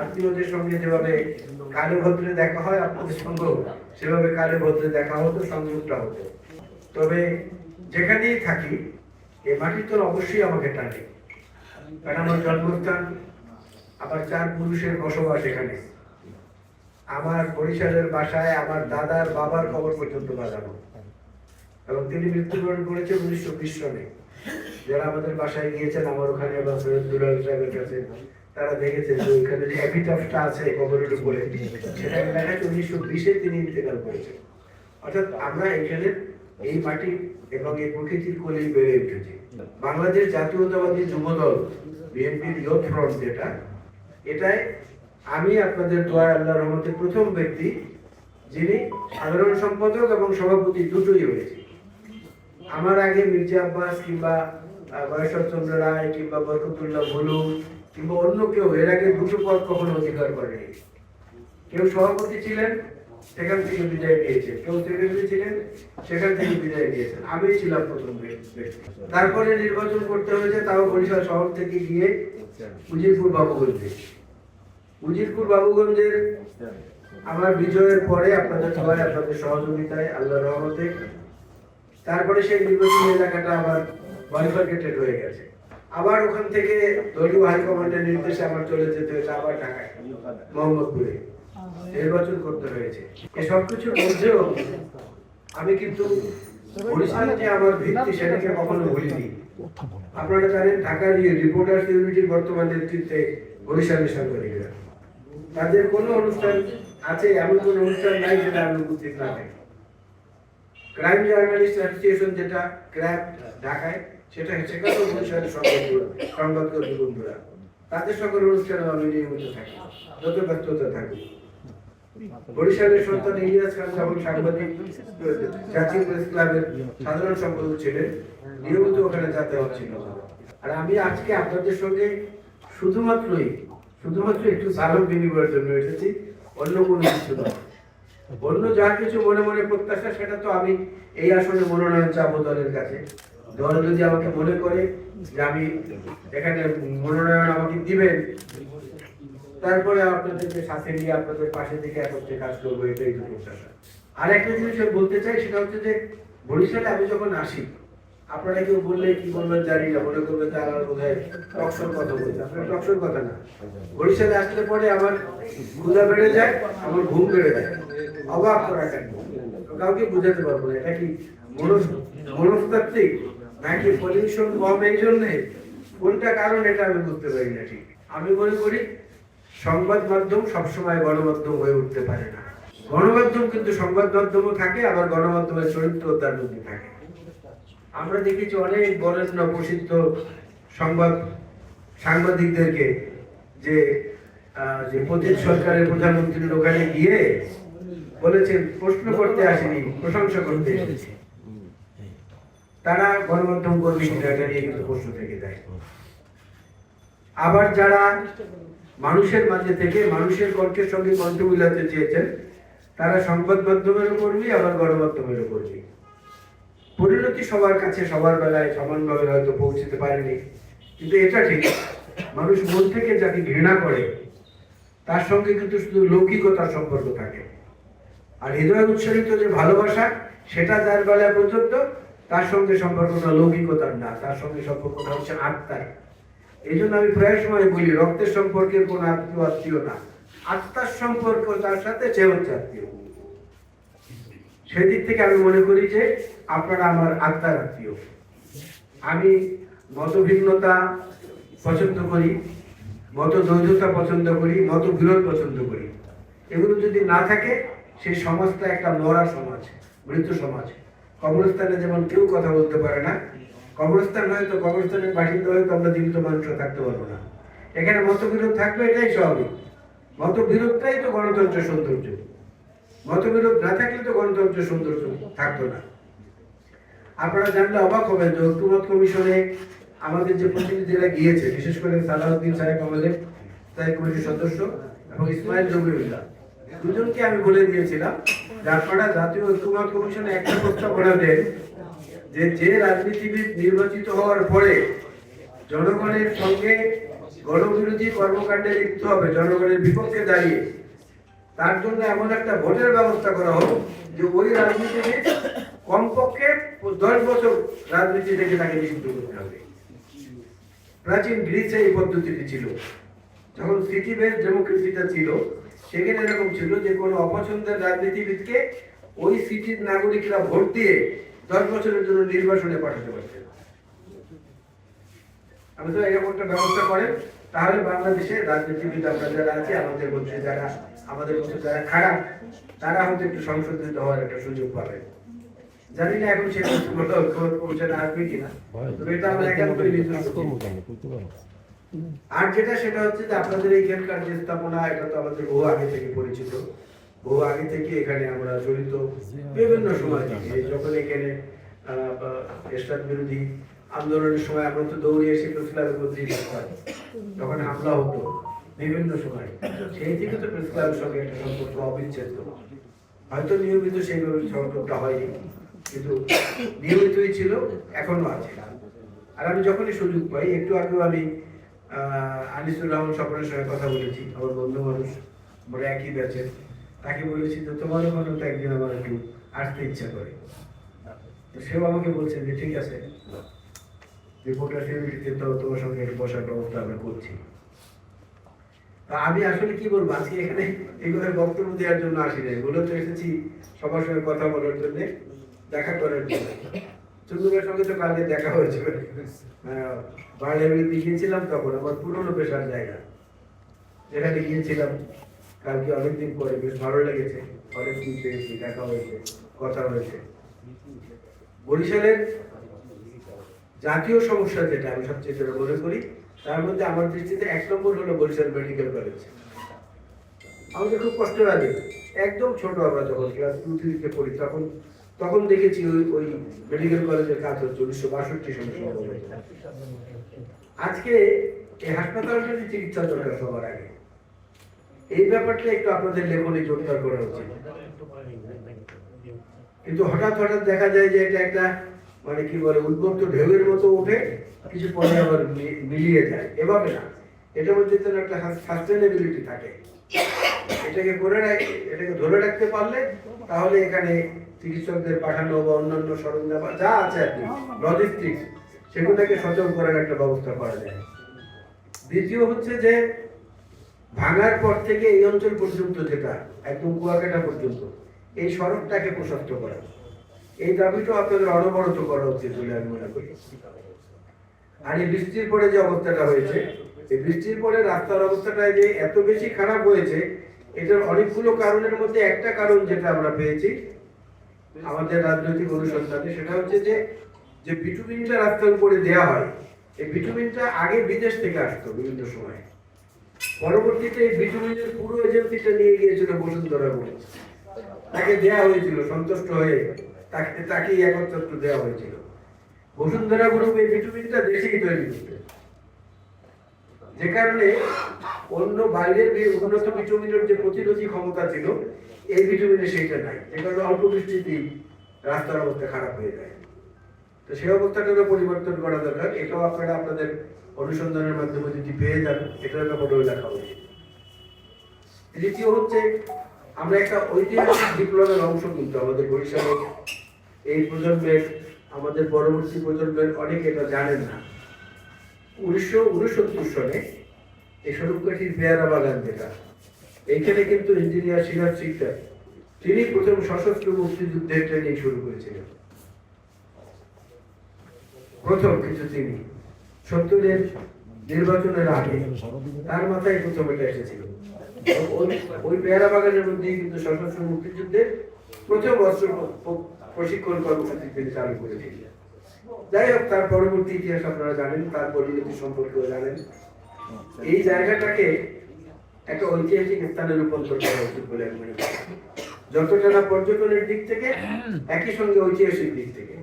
আত্মীয়দের সঙ্গে যেভাবে কালে ভদ্রে দেখা হয় আপনাদের সঙ্গেও সেভাবে কালে ভদ্রে দেখা হতো, সংযুক্ত হতো। তবে যেখানেই থাকি এই মাটির তোর অবশ্যই আমাকে টানে। কারণ আমার জন্মস্থান, আমার চার পুরুষের বসবাস এখানে। আমার বরিশালের বাসায় আমার দাদার বাবার খবর পর্যন্ত বাজানো। এবং তিনি মৃত্যুবরণ করেছেন উনিশশো বিশ সনে যারা আমাদের বাসায় গিয়েছেন, আমার ওখানে বা সৈয়দ দুলাল সাহেবের কাছে তারা দেখেছেন যে ওইখানে যে আছে কবরের উপরে দেখা যাচ্ছে উনিশশো বিশে তিনি ইন্তেকাল করেছেন অর্থাৎ আমরা এখানে এই মাটি এবং এই প্রকৃতির কোলেই বেড়ে উঠেছি। বাংলাদেশ জাতীয়তাবাদী যুবদল, বিএনপির ইয়ুথ ফ্রন্ট যেটা আমি আপনাদের দোয়া আল্লাহ রহমতের প্রথম ব্যক্তি যিনি সাধারণ সম্পাদক এবং সভাপতি দুটোই হয়েছে। আমার আগে মির্জা আব্বাস কিংবা বয়সর চন্দ্র রায় কিংবা বরকতুল্লাহ ভুলু কিংবা অন্য কেউ, এর আগে দুটো পদ কখনো অধিকার করেনি। কেউ সভাপতি ছিলেন, সেখান থেকে বিদায় নিয়েছে কেউ সেক্রেটারি ছিলেন, সেখান থেকে বিদায় নিয়েছেন আমি ছিলাম প্রথম তারপরে নির্বাচন করতে হয়েছে, তাও বরিশাল শহর থেকে গিয়ে উজিরপুর বাবুগঞ্জে। উজিরপুর বাবুগঞ্জের আমার বিজয়ের পরে আপনাদের সবাই, আপনাদের সহযোগিতায় আল্লাহ রহমতে। তারপরে সেই নির্বাচনী এলাকাটা আবার বাইফার্কেটেড হয়ে গেছে। আবার ওখান থেকে দলীয় হাইকমান্ডের নির্দেশে আমার চলে যেতে হয়েছে আবার ঢাকায়, মোহাম্মদপুরে। নির্বাচন করতে হয়েছে। এই সব কিছুর মধ্যেও আমি কিন্তু যে আমার ভিত্তি সেটাকে কখনো ভুলিনি। আপনারা জানেন ঢাকার রিপোর্টার্স ইউনিটির বর্তমান নেতৃত্বে বরিশালের সাংবাদিকরা। তাদের কোনো অনুষ্ঠান আছে, এমন কোনো অনুষ্ঠান নাই যেটা আমি উপস্থিত না ক্রাইম জার্নালিস্ট অ্যাসোসিয়েশন যেটা ক্র্যাপ ঢাকায় সেটা বন্ধুরা তাদের অনুষ্ঠানে আমি নিয়মিত থাকি? যত থাকি বরিশালের সন্তান ইলিয়াস খান সাংবাদিক জাতীয় প্রেস ক্লাবের সাধারণ সম্পাদক ছিলেন। নিয়মিত ওখানে যাতায়াত ছিল। আর আমি আজকে আপনাদের সঙ্গে শুধুমাত্রই, শুধুমাত্র একটু সালাম বিনিময়ের জন্য এসেছি, অন্য কোনো কিছু নয়। অন্য যা কিছু মনে মনে প্রত্যাশা, সেটা তো আমি এই আসনে মনোনয়ন চাবো দলের কাছে। দল যদি আমাকে মনে করে যে আমি এখানে মনোনয়ন আমাকে দিবেন তারপরে আপনাদেরকে সাথে নিয়ে আপনাদের পাশে থেকে একত্রে কাজ করব, এটাই তো আর একটা জিনিস আমি বলতে চাই, সেটা হচ্ছে যে বরিশালে আমি যখন আসি, আপনারা কেউ বললে কি বলবেন জানি না, মনে করবেন যে আমার বোধ হয় টকশোর কথা বলছে। আপনার টকশোর কথা না। বরিশালে আসলে পরে আমার ক্ষুধা বেড়ে যায়, আমার ঘুম বেড়ে যায়। অবাক করা কাউকে বুঝাতে পারব না, এটা কি মনস- মনস্তাত্ত্বিক? নাকি পলিউশন কম এই জন্যে? কোনটা কারণ এটা আমি বুঝতে পারি না ঠিক। আমি মনে করি সংবাদ মাধ্যম সবসময় গণমাধ্যম হয়ে উঠতে পারে না। গণমাধ্যম কিন্তু সংবাদ মাধ্যমও থাকে, আবার গণমাধ্যমের চরিত্র তার মধ্যে থাকে। আমরা দেখেছি অনেক বরেণ্য প্রসিদ্ধ সংবাদ সাংবাদিকদেরকে যে যে পতিত সরকারের প্রধানমন্ত্রীর ওখানে গিয়ে বলেছেন, প্রশ্ন করতে আসেনি, প্রশংসা করতে এসেছে। তারা গণমাধ্যম কর্মী নিয়ে কিন্তু প্রশ্ন থেকে যায়। আবার যারা মানুষের মাঝে থেকে, মানুষের কণ্ঠের সঙ্গে কণ্ঠ মিলাতে চেয়েছেন, তারা সংবাদ মাধ্যমেরও কর্মী, আবার গণমাধ্যমেরও কর্মী। পরিণতি সবার কাছে সবার বেলায় সমানভাবে হয়তো পৌঁছতে পারেনি, কিন্তু এটা ঠিক। মানুষ মন থেকে যাকে ঘৃণা করে, তার সঙ্গে কিন্তু শুধু লৌকিকতার সম্পর্ক থাকে। আর হৃদয় উৎসারিত যে ভালোবাসা, সেটা যার বেলায় প্রযোজ্য তার সঙ্গে সম্পর্কটা লৌকিকতার না, তার সঙ্গে সম্পর্কটা হচ্ছে আত্মার। এই জন্য আমি প্রায় সময় বলি, রক্তের সম্পর্কের কোন আত্মীয় আত্মীয় না। আত্মার সম্পর্ক তার সাথে সে হচ্ছে আত্মীয়। সেদিক থেকে আমি মনে করি যে আপনারা আমার আত্মার আত্মীয়। আমি মতভিন্নতা পছন্দ করি মত দ্বৈধতা পছন্দ করি মত বিরোধ পছন্দ করি। এগুলো যদি না থাকে, সেই সমাজটা একটা মরা সমাজ, মৃত সমাজ। কবরস্থানে যেমন কেউ কথা বলতে পারে না, কবরস্থান হয়তো কবরস্থানের বাসিন্দা হয়তো আমরা জীবিত মানুষ থাকতে পারব না। এখানে মতবিরোধ থাকবে এটাই স্বাভাবিক। মতবিরোধটাই তো গণতন্ত্র সৌন্দর্য। মতবিরোধ না থাকলে তো গণতন্ত্র সৌন্দর্য থাকতো না। আপনারা জানলে অবাক হবেন যে ঐক্যমত কমিশনে আমাদের যে প্রতিনিধিরা গিয়েছে, বিশেষ করে সালাউদ্দিন সাহেব আমাদের স্থায়ী কমিটির সদস্য এবং ইসমাইল জমিউল্লাহ। দুজনকে আমি বলে দিয়েছিলাম আপনারা জাতীয় ঐক্যমত কমিশনে একটা প্রস্তাবনা দেন যে যে রাজনীতিবিদ নির্বাচিত হওয়ার পরে জনগণের সঙ্গে গণবিরোধী কর্মকাণ্ডে লিপ্ত হবে, জনগণের বিপক্ষে দাঁড়িয়ে, তার জন্য এমন একটা ভোটের ব্যবস্থা করা হোক যে ওই রাজনীতিবিদ কমপক্ষে দশ বছর রাজনীতি থেকে তাকে নিযুক্ত করতে হবে। প্রাচীন গ্রিসে এই পদ্ধতিটি ছিল। যখন সিটি বেস ডেমোক্রেসিটা ছিল সেখানে এরকম ছিল যে কোনো অপছন্দের রাজনীতিবিদকে ওই সিটির নাগরিকরা ভোট দিয়ে দশ বছরের জন্য নির্বাসনে পাঠাতে পারতেন আমি তো এরকম একটা ব্যবস্থা করেন তাহলে বাংলাদেশে রাজনীতিবিদ আমরা যারা আছে আমাদের মধ্যে যারা আমাদের মধ্যে যারা খারাপ তারা হয়তো একটু সংশোধিত হওয়ার একটা সুযোগ পাবে জানি না এখন সেটা পৌঁছানো আসবে কিনা তবে এটা আমরা একান্তই করি। আর যেটা, সেটা হচ্ছে যে আপনাদের এইখানকার যে স্থাপনা, এটা তো আমাদের বহু আগে থেকে পরিচিত। বহু আগে থেকে এখানে আমরা জড়িত বিভিন্ন সময় থেকে। যখন এখানে এরশাদ বিরোধী আন্দোলনের সময় আমরা তো দৌড়ে এসে প্রেস ক্লাবের মধ্যেই থাকতাম তখন হামলা হতো বিভিন্ন সময়। সেই থেকে তো প্রেস ক্লাবের সঙ্গে একটা সম্পর্ক অবিচ্ছেদ্য। হয়তো নিয়মিত সেইভাবে সম্পর্কটা হয়নি, কিন্তু নিয়মিতই ছিল, এখনও আছে। আর আমি যখনই সুযোগ পাই, একটু আগেও আমি আনিসুর রহমান স্বপনের সঙ্গে কথা বলেছি, আমার বন্ধু মানুষ, আমরা একই ব্যাচের তাকে বলেছি যে তোমার ওখানেও তো একদিন আমার একটু আসতে ইচ্ছা করে। তো সেও আমাকে বলছে যে, ঠিক আছে রিপোর্টার সেলিব্রিটিতে তো তোমার সঙ্গে একটু বসার ব্যবস্থা আমরা করছি। তা আমি আসলে কি বলব, আজকে এখানে এগুলো বক্তব্য দেওয়ার জন্য আসি নাই। মূলত এসেছি সবার সঙ্গে কথা বলার জন্য, দেখা করার জন্য। চন্দ্রবের সঙ্গে তো কালকে দেখা হয়েছিল। বাংলাদেশে গিয়েছিলাম তখন, আমার পুরনো পেশার জায়গা। যেখানে গিয়েছিলাম কালকে অনেকদিন পরে, বেশ ভালো লেগেছে। অনেকদিন পেয়েছি, দেখা হয়েছে, কথা হয়েছে। বরিশালের জাতীয় সমস্যা যেটা আমি সবচেয়ে যেটা মনে করি, তার মধ্যে আমার দৃষ্টিতে এক নম্বর হলো বরিশাল মেডিকেল কলেজ। আমাদের খুব কষ্ট লাগে। একদম ছোট আমরা যখন, ক্লাস টু থ্রিতে পড়ি, তখন তখন দেখেছি ওই ওই মেডিকেল কলেজের কাজ হচ্ছে, উনিশশো বাষট্টি সম্ভবত। আজকে এই হাসপাতালটা যে চিকিৎসা দরকার সবার আগে, এই ব্যাপারটা একটু আপনাদের লেখনে জোরদার করা উচিত। কিন্তু হঠাৎ হঠাৎ দেখা যায় যে এটা একটা মানে কি বলে উদ্বুদ্ধ ঢেউয়ের মতো ওঠে, কিছু পরে আবার মিলিয়ে যায়। এভাবে না, এটার মধ্যে তো একটা সাস্টেনেবিলিটি থাকে। এটাকে করে রাখ এটাকে ধরে রাখতে পারলে তাহলে এখানে চিকিৎসকদের পাঠানো বা অন্যান্য সরঞ্জাম যা আছে আর কি লজিস্টিক্স সেগুলোকে সচল করার একটা ব্যবস্থা করা যায়। দ্বিতীয় হচ্ছে যে, ভাঙার পর থেকে এই অঞ্চল পর্যন্ত যেটা, একদম কুয়াকাটা পর্যন্ত, এই সড়কটাকে প্রশস্ত করা। এই দাবিটাও আপনাদের অনবরত করা উচিত বলে আমি মনে করি। আর এই বৃষ্টির পরে যে অবস্থাটা হয়েছে এই বৃষ্টির পরে রাস্তার অবস্থাটা যে এত বেশি খারাপ হয়েছে, এটার অনেকগুলো কারণের মধ্যে একটা কারণ যেটা আমরা পেয়েছি, আমাদের রাজনৈতিক অনুসন্ধানে, সেটা হচ্ছে যে যে বিটুমিনটা রাস্তার উপরে দেয়া হয়, এই বিটুমিনটা আগে বিদেশ থেকে আসতো বিভিন্ন সময়। পরবর্তীতে এই বিটুমিনের পুরো এজেন্সিটা নিয়ে গিয়েছিল বসুন্ধরা বলে। তাকে দেয়া হয়েছিল, সন্তুষ্ট হয়ে, তাকে, তাকেই একত্র দেওয়া হয়েছিল। বসুন্ধরা গ্রুপ এই ভিটামিনটা দেশেই তৈরি করতে। যে কারণে অন্য বাইরের উন্নত ভিটামিনের যে প্রতিরোধী ক্ষমতা ছিল, এই ভিটামিনে সেইটা নাই। যে কারণে অল্প বৃষ্টিতেই রাস্তার অবস্থা খারাপ হয়ে যায়। তো সেই অবস্থাটারও পরিবর্তন করা দরকার। এটাও আপনারা আপনাদের অনুসন্ধানের মাধ্যমে যদি পেয়ে যান এটার ব্যাপারেও লেখা উচিত দ্বিতীয় হচ্ছে, আমরা একটা ঐতিহাসিক বিপ্লবের অংশ কিন্তু আমাদের বরিশালে এই প্রজন্মের, আমাদের পরবর্তী প্রজন্মের অনেকে এটা জানেন না। উনিশশো উনসত্তর সনে এই পেয়ারা বাগান যেটা, এইখানে কিন্তু ইঞ্জিনিয়ার সিরাজ সিকদার, তিনি প্রথম সশস্ত্র মুক্তিযুদ্ধের ট্রেনিং শুরু করেছিলেন। প্রথম কিছু তিনি, সত্তরের নির্বাচনের আগে তার মাথায় প্রথম এটা এসেছিল। ওই- পেয়ারা বাগানের মধ্যেই কিন্তু সশস্ত্র মুক্তিযুদ্ধের প্রথম অস্ত্র প্রশিক্ষণ কর্মসূচি তিনি চালু করেছিলেন। যাই হোক, তার পরবর্তী ইতিহাস আপনারা জানেন, তার পরিণতি সম্পর্কেও জানেন। এই জায়গাটাকে একটা ঐতিহাসিক স্থানে রূপান্তর করা উচিত বলে আমি মনে যতটা না পর্যটনের দিক থেকে, একই সঙ্গে ঐতিহাসিক দিক থেকে।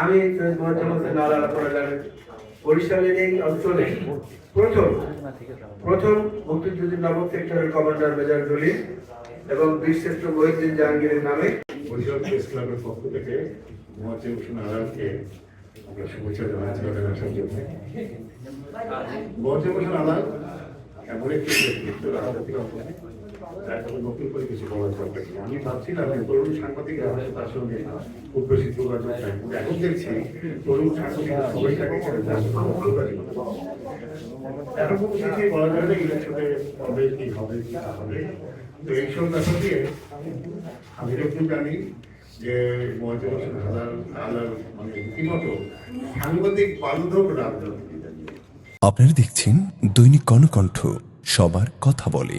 আমি বরিশালের এই অঞ্চলে প্রথম প্রথম মুক্তিযুদ্ধ নবম সেক্টরের কমান্ডার মেজর দলিল এবং বীরশ্রেষ্ঠ মহিউদ্দিন জাহাঙ্গীরের নামে বরিশাল প্রেস ক্লাবের পক্ষ থেকে হোসেন আলালকে আমরা শুভেচ্ছা জানাচ্ছি তাদের আসার জন্য হোসেন আলাল এমন একটি ব্যক্তিত্ব কোনো নতুন করে কিছু বলার দরকার। আমি ভাবছিলাম তরুণ সাংবাদিকরা হয়তো তার সঙ্গে খুব বেশি যোগাযোগ নাই এখন দেখছি তরুণ সাংবাদিকরা সবাই করে। এখন কোনো কিছুই বলা যায় না ইলেকশনে হবে কি হবে, কি না হবে দিয়ে আমি যখন জানি যে মহাজন হাজার হালাল মানে সাংবাদিক বান্ধব রাজনীতি আপনারা দেখছেন দৈনিক কর্ণকণ্ঠ, সবার কথা বলে।